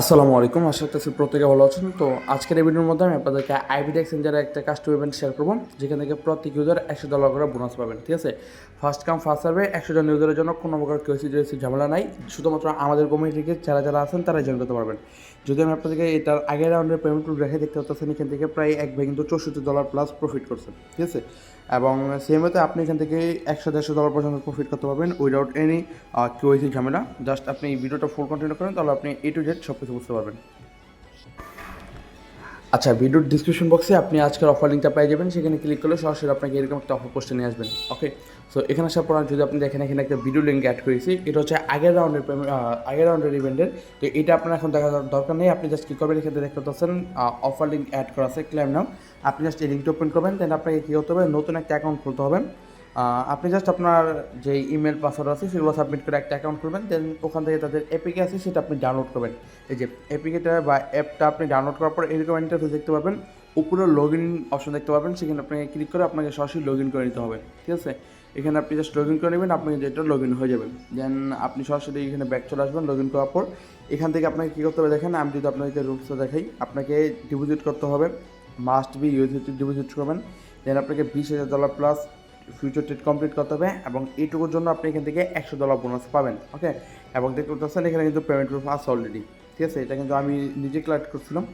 আসসালামু আলাইকুম, আশা করতেছি প্রত্যেকে ভালো আছেন। তো আজকের এই ভিডিওর মধ্যে আমি আপনাদেরকে আইবিডি এক্সচেঞ্জারের একটা কাস্টম ইভেন্ট শেয়ার করব, যেখান থেকে প্রত্যেক ইউজার একশো ডলার করে বোনাস পাবেন, ঠিক আছে? ফার্স্ট কাম ফার্স্ট সার্ভে একশো জন ইউজারের জন্য কোনো প্রকার কেউসি জেসি ঝামেলা নাই, শুধুমাত্র আমাদের কমিউনিটিকে যারা যারা আছেন তারাই জয়েন করতে পারবেন। যদি আমি আপনাদেরকে এটার আগের রাউন্ডের পেমেন্ট রেখে দেখতে পাচ্ছেন এখান থেকে প্রায় এক ভাই কিন্তু চৌষট্টি ডলার প্লাস প্রফিট করছেন, ঠিক আছে? এবং সেম হতে আপনি এখান থেকে একশো, দেড়শো ডলার পর্যন্ত প্রফিট করতে পারবেন উইদাউট এনি কেওয়াইসি ঝামেলা। জাস্ট আপনি এই ভিডিওটা ফুল কন্টিনিউ করেন, তাহলে আপনি এ টু জেড সব কিছু বুঝতে পারবেন। আচ্ছা ভিডিওর ডিসক্রিপশন বক্সে আপনি আজকের অফার লিঙ্কটা পেয়ে যাবেন। সেখানে ক্লিক করলে সরাসরি আপনাকে এরকম একটা অফার পোস্টে নিয়ে আসবেন। ওকে সো এখানে আসার পর যদি আপনি দেখেন, এখানে একটা ভিডিও লিঙ্ক অ্যাড করেছি। এটা হচ্ছে আগের রাউন্ডের পেমেন্ট আগের রাউন্ডের ইভেন্টের তো এটা আপনার এখন দেখা দরকার নেই। আপনি জাস্ট কী করবেন, এখানে দেখতে পাচ্ছেন অফার লিঙ্ক অ্যাড করা আছে ক্লেম নাম আপনি জাস্ট এই লিঙ্কটা ওপেন করবেন দেন আপনাকে কী করতে হবে? নতুন একটা অ্যাকাউন্ট খুলতে হবে। আপনি জাস্ট আপনার যে ইমেল পাসওয়ার্ড আছে, সেগুলো সাবমিট করে একটা অ্যাকাউন্ট করবেন দেন ওখান থেকে তাদের এপিকে আছে, সেটা আপনি ডাউনলোড করবেন। এই যে এপিকেটা বা অ্যাপটা আপনি ডাউনলোড করার পর এরকম ইন্টারফেস দেখতে পাবেন, উপরে লগ ইন অপশন দেখতে পাবেন, সেখানে আপনাকে ক্লিক করে আপনাকে সরাসরি লগ ইন করে নিতে হবে, ঠিক আছে? এখানে আপনি জাস্ট লগ ইন করে নেবেন আপনি যেটা লগ ইন হয়ে যাবেন দেন আপনি সরাসরি এখানে ব্যাক চলে আসবেন লগ ইন করার পর, এখান থেকে আপনাকে কী করতে হবে দেখেন, আমি যদি আপনাকে রুলসটা দেখাই, আপনাকে ডিপোজিট করতে হবে মাস্ট বি ইউএসডিটি ডিপোজিট করবেন। দেন আপনাকে বিশ হাজার dollar plus future trade complete করতে হবে এবং এইটুকুর জন্য আপনি এখান থেকে একশো ডলার বোনাস পাবেন ওকে এবং দেখতে পাচ্ছেন এখানে কিন্তু পেমেন্ট প্রুফ আছে অলরেডি ঠিক আছে? এটা কিন্তু আমি নিজে কালেক্ট করছিলাম।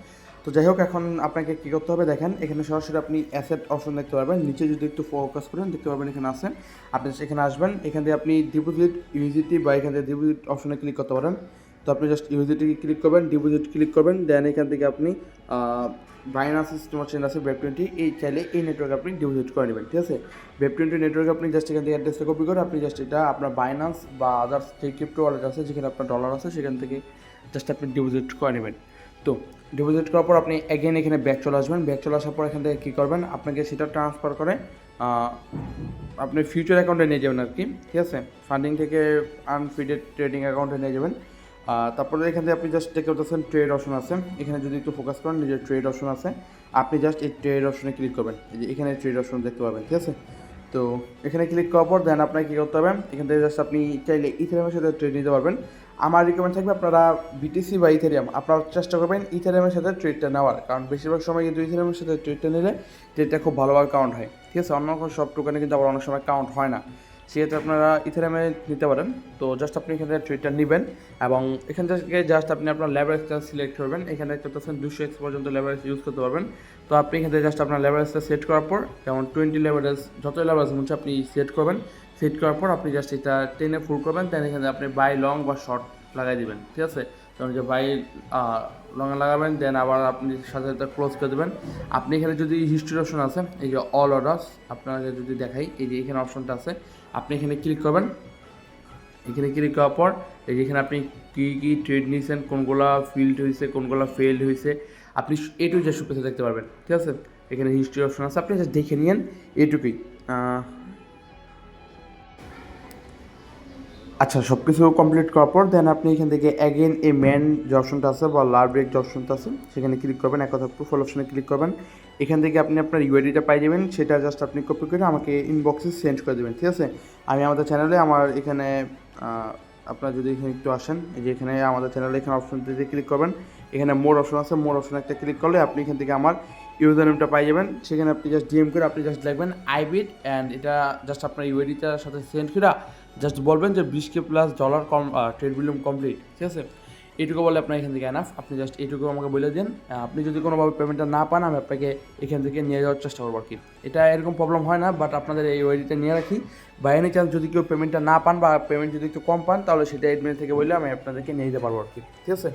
তো যাই হোক, এখন আপনাকে কী করতে হবে দেখেন, এখানে সরাসরি আপনি অ্যাসেট অপশন দেখতে পারবেন। নিচে যদি একটু ফোকাস করেন, দেখতে পারবেন এখানে আসেন আপনি এখানে আসবেন, এখান থেকে আপনি ডিপোজিট ইউজিটি বা এখান থেকে ডিপোজিট অপশনে ক্লিক করতে পারেন। তো আপনি জাস্ট ইউজিটি ক্লিক করবেন ডিপোজিট ক্লিক করবেন দেন এখান থেকে আপনি বাইনান্স সিস্টেম চেঞ্জ আছে ওয়েব টোয়েন্টি এই চাইলে এই নেটওয়ার্ক আপনি ডিপোজিট করে নেবেন, ঠিক আছে? ওয়েব টোয়েন্টি নেটওয়ার্ক আপনি জাস্ট এখান থেকে অ্যাড্রেসটা কপি করে আপনি জাস্ট এটা আপনার বাইনান্স বা আদার্স যে ক্রিপ্টো ওয়ালেট আছে, যেখানে আপনার ডলার আছে, সেখান থেকে জাস্ট আপনি ডিপোজিট করে নেবেন। তো ডিপোজিট করার পর আপনি অ্যাগেন এখানে ব্যাক চলে আসবেন। ব্যাক চলে আসার পর এখান থেকে কী করবেন? আপনাকে সেটা ট্রান্সফার করে আপনি ফিউচার অ্যাকাউন্টে নিয়ে যাবেন আর কি, ঠিক আছে? ফান্ডিং থেকে আনফিডেড ট্রেডিং অ্যাকাউন্টে নিয়ে যাবেন। তারপরে এখান থেকে আপনি জাস্ট দেখতে পাচ্ছেন ট্রেড অপশন আছে। এখানে যদি একটু ফোকাস করেন নিজের ট্রেড অপশন আছে, আপনি জাস্ট এই ট্রেড অপশনে ক্লিক করবেন। এই যে এখানে ট্রেড অপশন দেখতে পাবেন, ঠিক আছে? তো এখানে ক্লিক করার পর দেন আপনাকে কী করতে হবে? এখান থেকে জাস্ট আপনি চাইলে ইথেরিয়ামের সাথে ট্রেড নিতে পারবেন। আমার রিকমেন্ড থাকবে আপনারা বিটিসি বা ইথেরিয়াম আপনারা চেষ্টা করবেন ইথেরিয়ামের সাথে ট্রেডটা নেওয়ার। কারণ বেশিরভাগ সময় কিন্তু ইথেরিয়ামের সাথে ট্রেডটা নিলে ট্রেডটা খুব ভালোভাবে কাউন্ট হয়, ঠিক আছে? অন্য সব টোকানে কিন্তু আবার অনেক সময় কাউন্ট হয় না। সেক্ষেত্রে আপনারা ইথেরামে নিতে পারেন। তো জাস্ট আপনি এখান ট্রেডটা নেবেন এবং এখান থেকে জাস্ট আপনি আপনার লেবার লেভারেজটা সিলেক্ট করবেন। এখানে দেখতে পাচ্ছেন দুশো এক্স পর্যন্ত লেভারেজ ইউজ করতে পারবেন। তো আপনি এখান থেকে জাস্ট আপনার লেভারেজটা সেট করার পর, যেমন টোয়েন্টি লেভারেজ যত লেভারেজ হচ্ছে আপনি সেট করবেন সেট করার পর আপনি জাস্ট এটা টেনে ফুল করবেন দেন এখানে আপনি বাই লং বা শর্ট লাগাই দিবেন। ঠিক আছে? যেমন যে বাই লঙে লাগাবেন, দেন আবার আপনি সাথে সাথে ক্লোজ করে দেবেন। আপনি এখানে যদি হিস্ট্রি অপশন আছে, এই যে অল অর্ডার্স আপনাকে যদি দেখাই, এই যে এখানে অপশনটা আছে, আপনি এখানে ক্লিক করবেন। এখানে ক্লিক করার পর, এই যে এখানে আপনি কী কী ট্রেড নিয়েছেন, কোনগুলা ফিল্ড হয়েছে কোনগুলো ফেল্ড হয়েছে আপনি এ টু যে কিছু দেখতে পারবেন। ঠিক আছে? এখানে হিস্ট্রি অপশন আছে, আপনি দেখে নিন এটুকুই আচ্ছা সব কিছু কমপ্লিট করার পর দেন আপনি এখান থেকে অ্যাগেন এই মেন যে অপশনটা আছে বা লার ব্রেক যে অপশনটা আছে, সেখানে ক্লিক করবেন। এক কথা প্রোফাইল অপশনে ক্লিক করবেন। এখান থেকে আপনি আপনার ইউআইডিটা পাই যাবেন। সেটা জাস্ট আপনি কপি করে আমাকে ইনবক্সে সেন্ড করে দেবেন, ঠিক আছে? আমি আমাদের চ্যানেলে আমার এখানে আপনার যদি এখানে একটু আসেন, এই যে এখানে আমাদের চ্যানেলে এখানে অপশনটিতে ক্লিক করবেন। এখানে মোর অপশন আছে। মোর অপশন একটা ক্লিক করলে আপনি এখান থেকে আমার ইউজার নেমটা পাই যাবেন। সেখানে আপনি জাস্ট ডিএম করে আপনি জাস্ট লিখবেন আইবিট অ্যান্ড এটা জাস্ট আপনার ইউআইডিটার সাথে সেন্ড করে জাস্ট বলবেন যে বিশ কে প্লাস ডলার কম ট্রেড ভলিউম কমপ্লিট ঠিক আছে? এটুকু বলে আপনার এখান থেকে এনাফ আপনি জাস্ট এটুকু আমাকে বলে দিন। আপনি যদি কোনোভাবে পেমেন্টটা না পান, আমি আপনাকে এখান থেকে নিয়ে যাওয়ার চেষ্টা করব আর কি। এটা এরকম প্রবলেম হয় না বাট আপনাদের এই ওয়েডিটা নিয়ে রাখি। বা এনি চান্স যদি কেউ পেমেন্টটা না পান বা পেমেন্ট যদি একটু কম পান, তাহলে সেটা এডমিন থেকে বললে আমি আপনাদেরকে নিয়ে যেতে পারব আর কি। ঠিক আছে?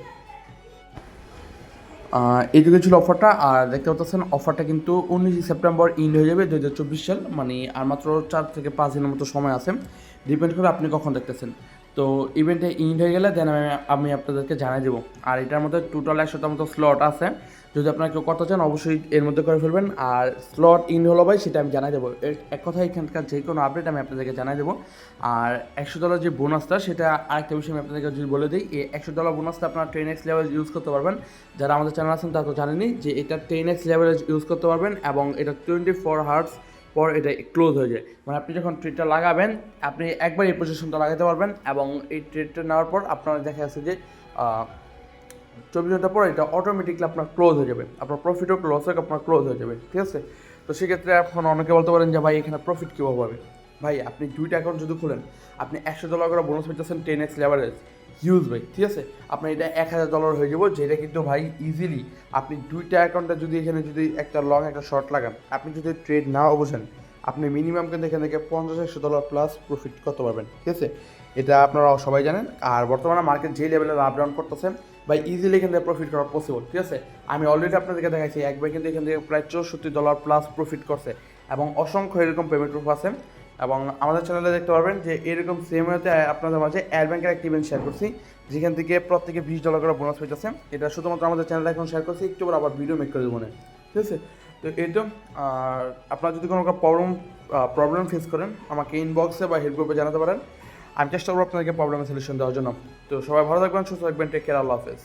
এইটুকু ছিল অফারটা আর দেখতে পাচ্ছেন অফারটা কিন্তু উনিশে সেপ্টেম্বর ইন্ড হয়ে যাবে দু হাজার চব্বিশ সাল মানে আর মাত্র চার থেকে পাঁচ দিনের মতো সময় আছে। ডিপেন্ড করে আপনি কখন দেখতেছেন। তো ইভেন্টে ইন্ড হয়ে গেলে দেন আমি আমি আপনাদেরকে জানিয়ে দেবো। আর এটার মধ্যে টোটাল একশোটার মতো স্লট আছে। যদি আপনারা কেউ করতে চান, অবশ্যই এর মধ্যে করে ফেলবেন। আর স্লট ইন হলো ভাই, সেটা আমি জানাই দেবো। এক কথায় এখানকার যে কোনো আপডেট আমি আপনাদেরকে জানাই দেবো। আর একশো ডলার যে বোনাসটা সেটা আরেকটা বিষয় আমি আপনাদেরকে যদি বলে দিই, এই একশো ডলার বোনাসটা আপনারা টেন এক্স লেভেল ইউজ করতে পারবেন। যারা আমাদের চ্যানেল আছেন, তারা তো জানেনই যে এটা টেন এক্স লেভেল ইউজ করতে পারবেন এবং এটা টোয়েন্টি ফোর হার্টস পর এটা ক্লোজ হয়ে যায়। মানে আপনি যখন ট্রেডটা লাগাবেন, আপনি একবার এই পজিশনটা লাগাতে পারবেন এবং এই ট্রেডটা নেওয়ার পর আপনার দেখা যাচ্ছে যে চব্বিশ ঘণ্টা পর এটা অটোমেটিকলি আপনার ক্লোজ হয়ে যাবে। আপনার প্রফিট হোক লস হোক, আপনার ক্লোজ হয়ে যাবে, ঠিক আছে? তো সেক্ষেত্রে এখন অনেকে বলতে পারেন যে, ভাই, এখানে প্রফিট কীভাবে হবে? ভাই, আপনি দুইটা অ্যাকাউন্ট যদি খুলেন, আপনি একশো ডলার করে বোনাস পেতেছেন টেন এক্স লেভারেজ হিউজ ভাই, ঠিক আছে? আপনার এটা এক হাজার ডলার হয়ে যাব, যেটা কিন্তু ভাই ইজিলি আপনি দুইটা অ্যাকাউন্টে যদি এখানে যদি একটা লং একটা শর্ট লাগান, আপনি যদি ট্রেড নাও বোঝেন, আপনি মিনিমাম কিন্তু এখান থেকে পঞ্চাশ, একশো ডলার প্লাস প্রফিট করতে পারবেন ঠিক আছে? এটা আপনারা সবাই জানেন। আর বর্তমানে মার্কেট যে লেভেলে আপ ডাউন করতেছেন, ভাই ইজিলি এখান থেকে প্রফিট করা পসিবল ঠিক আছে? আমি অলরেডি আপনাদেরকে দেখাইছি, একবার কিন্তু এখান থেকে প্রায় চৌষট্টি ডলার প্লাস প্রফিট করছে, এবং অসংখ্য এরকম পেমেন্ট প্রুফ আছে। এবং আমাদের চ্যানেলে দেখতে পারবেন যে এরকম সেম হতে আপনাদের মাঝে এয়ার ব্যাংকের একটা ইভেন্ট শেয়ার করছি, যেখান থেকে প্রত্যেকে বিশ ডলার করে বোনাস পেয়েছে। এটা শুধুমাত্র আমাদের চ্যানেলে এখন শেয়ার করছি, একটু আবার ভিডিও মেক করে দেবো ঠিক আছে? তো এটা আর আপনারা যদি কোনো প্রবলেম প্রবলেম ফেস করেন, আমাকে ইনবক্সে বা হেল্প গ্রুপে জানাতে পারেন। আমি চেষ্টা করব আপনাদেরকে প্রবলেমের সলিউশন দেওয়ার জন্য। তো সবাই ভালো থাকবেন, সুস্থ থাকবেন টেক কেয়ার আল্লাহ হাফেজ।